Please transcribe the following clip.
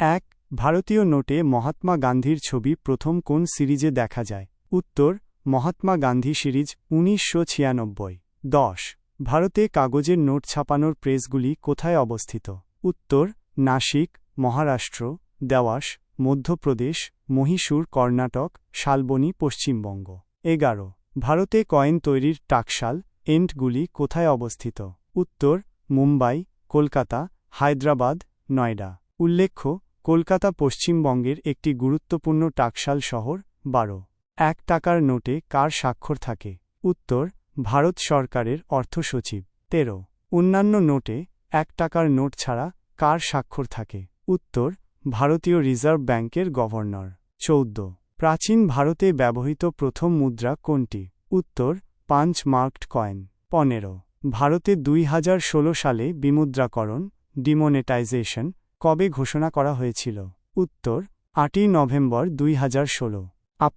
এক, ভারতীয় নোটে মহাত্মা গান্ধীর ছবি প্রথম কোন সিরিজে দেখা যায়? উত্তর, মহাত্মা গান্ধী সিরিজ উনিশশো ছিয়ানব্বই। দশ, ভারতে কাগজের নোট ছাপানোর প্রেসগুলি কোথায় অবস্থিত? উত্তর, নাসিক, মহারাষ্ট্র দেওয়াস মধ্যপ্রদেশ, মহীশূর, কর্ণাটক, শালবনী, পশ্চিমবঙ্গ। এগারো, ভারতে কয়েন তৈরির টাকশাল, এন্টগুলি কোথায় অবস্থিত? উত্তর, মুম্বাই, কলকাতা, হায়দ্রাবাদ, নয়ডা। উল্লেখ্য কলকাতা পশ্চিমবঙ্গের একটি গুরুত্বপূর্ণ টাকশাল শহর, বারো। এক টাকার নোটে কার স্বাক্ষর থাকে? উত্তর, ভারত সরকারের অর্থসচিব তেরো। অন্যান্য নোটে এক টাকার নোট ছাড়া কার স্বাক্ষর থাকে? উত্তর, ভারতীয় রিজার্ভ ব্যাংকের গভর্নর। চৌদ্দ। প্রাচীন ভারতে ব্যবহৃত প্রথম মুদ্রা কোনটি? উত্তর, পাঞ্চ মার্কড কয়েন। পনেরো। ভারতে দুই হাজার ষোলো সালে বিমুদ্রাকরণ, ডিমোনেটাইজেশন কবে ঘোষণা করা হয়েছিল? উত্তর আটই নভেম্বর দুই হাজার ষোলো।